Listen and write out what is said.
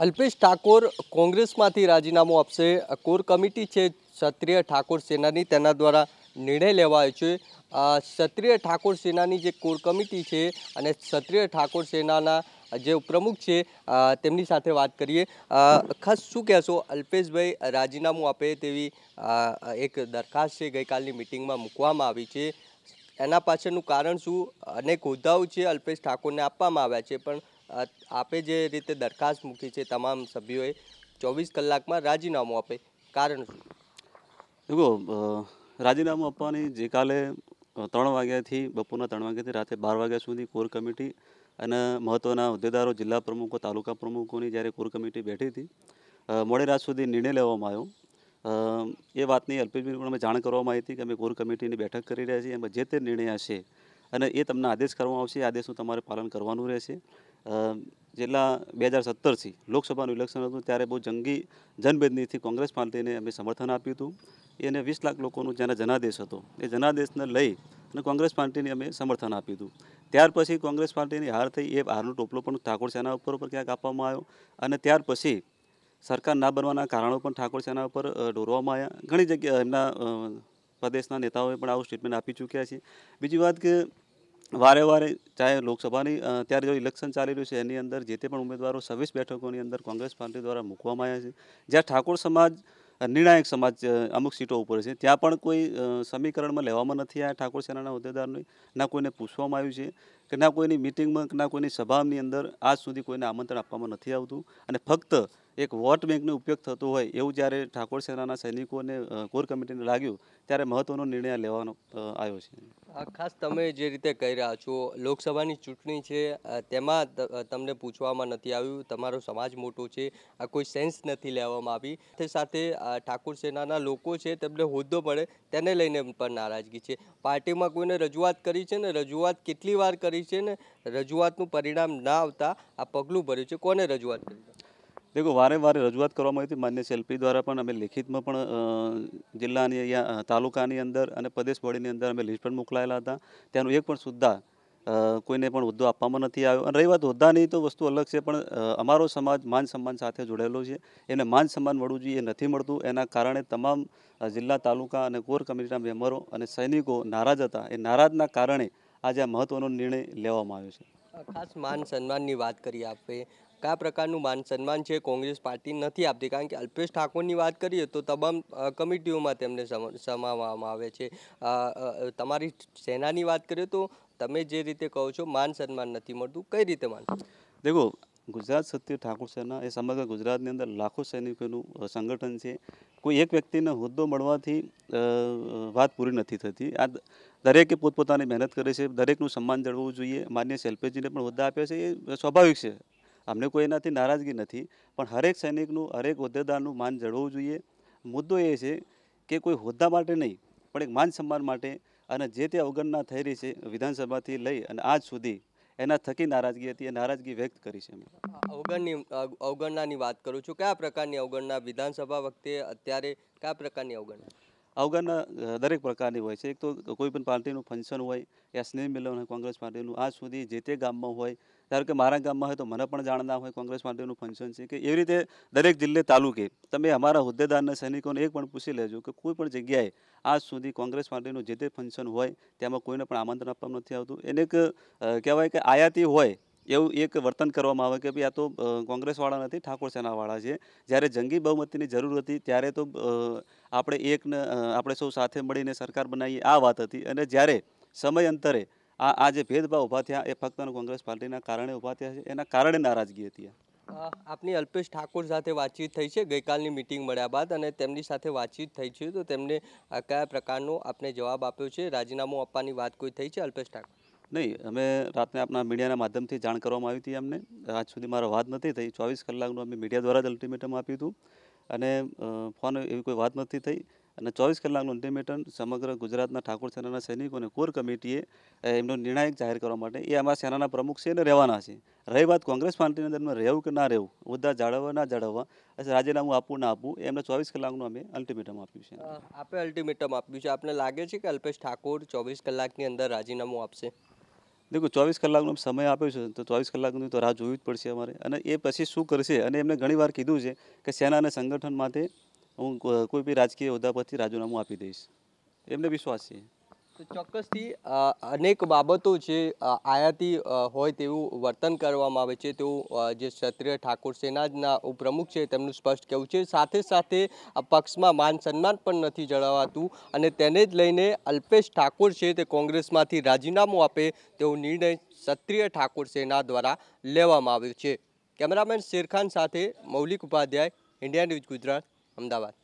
અલ્પેશ ઠાકોર કોંગ્રેસમાંથી રાજીનામું આપશે. કોર કમિટી છે ક્ષત્રિય ઠાકોર સેનાની, તેના દ્વારા નિર્ણય લેવાયો છે. ક્ષત્રિય ઠાકોર સેનાની જે કોર કમિટી છે અને ક્ષત્રિય ઠાકોર સેનાના જે પ્રમુખ છે તેમની સાથે વાત કરીએ. ખાસ શું કહેશો, અલ્પેશભાઈ રાજીનામું આપે તેવી એક દરખાસ્ત છે ગઈકાલની મિટિંગમાં મૂકવામાં આવી છે. એના પાછળનું કારણ શું? અનેક હોદ્દાઓ છે અલ્પેશ ઠાકોરને આપવામાં આવ્યા છે, પણ આપે જે રીતે દરખાસ્ત મૂકી છે તમામ સભ્યોએ ચોવીસ કલાકમાં રાજીનામું આપે. કારણ શું? જુઓ રાજીનામું આપવાની જે કાલે ત્રણ વાગ્યાથી, બપોરના ત્રણ વાગ્યાથી રાતે બાર વાગ્યા સુધી કોર કમિટી અને મહત્ત્વના હોદ્દેદારો, જિલ્લા પ્રમુખો, તાલુકા પ્રમુખોની જ્યારે કોર કમિટી બેઠી હતી મોડે રાત સુધી નિર્ણય લેવામાં આવ્યો. એ વાતની એલપીજી અમે જાણ કરવામાં આવી હતી કે અમે કોર કમિટીની બેઠક કરી રહ્યા છીએ, એમાં જે તે નિર્ણય હશે અને એ તમને આદેશ કરવામાં આવશે આદેશનું તમારે પાલન કરવાનું રહેશે. જેટલા બે હજાર સત્તરથી લોકસભાનું ઇલેક્શન હતું, ત્યારે બહુ જંગી જનભેદનીથી કોંગ્રેસ પાર્ટીને અમે સમર્થન આપ્યું હતું. એને વીસ લાખ લોકોનું જેના જનાદેશ હતો, એ જનાદેશને લઈ અને કોંગ્રેસ પાર્ટીને અમે સમર્થન આપ્યું હતું. ત્યાર પછી કોંગ્રેસ પાર્ટીની હાર થઈ, એ હારનો ટોપલો પણ ઠાકોર સેના ઉપર ઉપર ક્યાંક આપવામાં આવ્યો અને ત્યાર પછી સરકાર ના બનવાના કારણો પણ ઠાકોર સેના ઉપર દોરવામાં આવ્યા. ઘણી જગ્યાએ એમના પ્રદેશના નેતાઓએ પણ આવું સ્ટેટમેન્ટ આપી ચૂક્યા છે. બીજી વાત કે વારે વારે ચાહે લોકસભાની અત્યારે ત્યારે જો ઇલેક્શન ચાલી રહ્યું છે, એની અંદર જે તે પણ ઉમેદવારો છવ્વીસ બેઠકોની અંદર કોંગ્રેસ પાર્ટી દ્વારા મૂકવામાં આવ્યા છે. જ્યાં ઠાકોર સમાજ નિર્ણાયક સમાજ અમુક સીટો ઉપર છે, ત્યાં પણ કોઈ સમીકરણમાં લેવામાં નથી આવ્યા ઠાકોર સેનાના હોદ્દેદારને, ના કોઈને પૂછવામાં આવ્યું છે કે ના કોઈની મિટિંગમાં કે ના કોઈની સભાની અંદર આજ સુધી કોઈને આમંત્રણ આપવામાં નથી આવતું. અને ફક્ત એક વોટ બેંકનો ઉપયોગ થતો હોય એવું જ્યારે ઠાકોર સેનાના સૈનિકોને કોર કમિટીને લાગ્યું, ત્યારે મહત્ત્વનો નિર્ણય લેવાનો આવ્યો છે. ખાસ તમે જે રીતે કહી રહ્યા છો, લોકસભાની ચૂંટણી છે તેમાં તમને પૂછવામાં નથી આવ્યું. તમારો સમાજ મોટો છે, આ કોઈ સેન્સ નથી લેવામાં આવી. તે સાથે ઠાકોર સેનાના લોકો છે, તેમને હોદ્દો મળે, તેને લઈને પણ નારાજગી છે. પાર્ટીમાં કોઈને રજૂઆત કરી છે ને, રજૂઆત કેટલી વાર કરી છે ને, રજૂઆતનું પરિણામ ના આવતા આ પગલું ભર્યું છે. કોને રજૂઆત કરી? દેખો, વારે વારે રજૂઆત કરવામાં આવી હતી. માન્ય સેલ્ફી દ્વારા પણ અમે લેખિતમાં પણ જિલ્લાની અહીંયા તાલુકાની અંદર અને પ્રદેશ બોડીની અંદર અમે લિસ્ટ પણ મોકલાયેલા હતા. ત્યાંનું એક પણ સુદ્ધા કોઈને પણ હોદ્દો આપવામાં નથી આવ્યો. અને રહી વાત હોદ્દાની તો વસ્તુ અલગ છે, પણ અમારો સમાજ માન સન્માન સાથે જોડાયેલો છે. એને માન સન્માન મળવું જોઈએ નથી મળતું. એના કારણે તમામ જિલ્લા, તાલુકા અને કોર કમિટીના મેમ્બરો અને સૈનિકો નારાજ હતા. એ નારાજના કારણે આજે આ મહત્ત્વનો નિર્ણય લેવામાં આવ્યો છે. ખાસ માન સન્માનની વાત કરીએ આપણે કયા પ્રકારનું માન સન્માન છે કોંગ્રેસ પાર્ટી નથી આપતી? કારણ કે અલ્પેશ ઠાકોરની વાત કરીએ તો તમામ કમિટીઓમાં તેમને સમ- સમાવવામાં આવે છે. તમારી સેનાની વાત કરીએ તો તમે જે રીતે કહો છો માન સન્માન નથી મળતું. કઈ રીતે માન? દેખો, ગુજરાત સત્ય ઠાકોર સેના એ સમગ્ર ગુજરાતની અંદર લાખો સૈનિકોનું સંગઠન છે. કોઈ એક વ્યક્તિને હોદ્દો મળવાથી વાત પૂરી નથી થતી. આ દરેકે પોતપોતાની મહેનત કરે છે. દરેકનું સન્માન જળવવું જોઈએ. માન્ય શેલ્પેજીને પણ હોદ્દા આપ્યા છે. એ સ્વાભાવિક છે. અમને કોઈ એનાથી નારાજગી નથી, પણ હરેક સૈનિકનું, હરેક હોદ્દેદારનું માન જળવવું જોઈએ. મુદ્દો એ છે કે કોઈ હોદ્દા માટે નહીં, પણ એક માન સન્માન માટે અને જે તે અવગણના થઈ રહી છે વિધાનસભાથી લઈ અને આજ સુધી એના થકી નારાજગી હતી, એ નારાજગી વ્યક્ત કરી છે અવગણની અવગણનાની વાત કરું છું. કયા પ્રકારની અવગણના વિધાનસભા વખતે અત્યારે કયા પ્રકારની અવગણના? અવગણના દરેક પ્રકારની હોય છે. એક તો કોઈ પણ પાર્ટીનું ફંક્શન હોય યા સ્નેહ મિલન હોય કોંગ્રેસ પાર્ટીનું, આજ સુધી જે તે ગામમાં હોય, ધારો કે મારા ગામમાં હોય તો મને પણ જાણના હોય કોંગ્રેસ પાર્ટીનું ફંક્શન છે કે એવી રીતે દરેક જિલ્લે તાલુકે તમે અમારા હોદ્દેદારના, સૈનિકોને એક પણ પૂછી લેજો કે કોઈ પણ જગ્યાએ આજ સુધી કોંગ્રેસ પાર્ટીનું જે તે ફંક્શન હોય, તેમાં કોઈને પણ આમંત્રણ આપવામાં નથી આવતું. એને એક કહેવાય કે આયાતી હોય એવું એક વર્તન કરવામાં આવે કે ભાઈ આ તો કોંગ્રેસવાળા નથી, ઠાકોર સેનાવાળા છે. જ્યારે જંગી બહુમતીની જરૂર હતી, ત્યારે તો આપણે એકને આપણે સૌ સાથે મળીને સરકાર બનાવીએ, આ વાત હતી. અને જ્યારે સમયાંતરે આ આ જે ભેદભાવ ઊભા થયા, એ ફક્ત કોંગ્રેસ પાર્ટીના કારણે ઊભા થયા છે. એના કારણે નારાજગી હતી. આપની અલ્પેશ ઠાકોર સાથે વાતચીત થઈ છે. ગઈકાલની મિટિંગ મળ્યા બાદ અને તેમની સાથે વાતચીત થઈ છે. તો તેમને કયા પ્રકારનો આપને જવાબ આપ્યો છે? રાજીનામું આપવાની વાત કોઈ થઈ છે, અલ્પેશ ઠાકોર? નહીં, અમે રાતને આપણા મીડિયાના માધ્યમથી જાણ કરવામાં આવી હતી અમને. આજ સુધી મારો વાત નથી થઈ. ચોવીસ કલાકનું અમે મીડિયા દ્વારા જ અલ્ટિમેટમ આપ્યું હતું. અને ફોન એવી કોઈ વાત નથી થઈ. અને ચોવીસ કલાકનું અલ્ટિમેટમ સમગ્ર ગુજરાતના ઠાકોર સેનાના સૈનિકોને કોર કમિટીએ એમનો નિર્ણાયક જાહેર કરવા માટે એ અમારા સેનાના પ્રમુખ છે અને રહેવાના છે. રહી વાત કોંગ્રેસ પાર્ટીની અંદર રહેવું કે ના રહેવું? હોદ્દા જાળવવા, ના જાળવવા પછી રાજીનામું આપવું, ના આપવું એમને ચોવીસ કલાકનું અમે અલ્ટિમેટમ આપ્યું છે. આપે અલ્ટિમેટમ આપ્યું છે. આપને લાગે છે કે અલ્પેશ ઠાકોર ચોવીસ કલાકની અંદર રાજીનામું આપશે? દેખો, ચોવીસ કલાકનો સમય આપ્યો છે, તો ચોવીસ કલાકની તો રાહ જોવી જ પડશે અમારે. અને એ પછી શું કરશે? અને એમને ઘણીવાર કીધું છે કે સેના અને સંગઠન માટે હું કોઈ બી રાજકીય હોદ્દા પરથી રાજીનામું આપી દઈશ. એમને વિશ્વાસ છે. ચોક્કસથી અનેક બાબતો છે આયાતી હોય તેવું વર્તન કરવામાં આવે છે. તેવું જે ક્ષત્રિય ઠાકોર સેનાના ઉપપ્રમુખ છે તેમનું સ્પષ્ટ કહેવું છે. સાથે સાથે પક્ષમાં માન સન્માન પણ નથી જળવાતું અને તેને જ લઈને અલ્પેશ ઠાકોર છે તે કોંગ્રેસમાંથી રાજીનામું આપે તેવો નિર્ણય ક્ષત્રિય ઠાકોર સેના દ્વારા લેવામાં આવ્યો છે. કેમેરામેન શેરખાન સાથે મૌલિક ઉપાધ્યાય, ઇન્ડિયા ન્યૂઝ ગુજરાત, અમદાવાદ.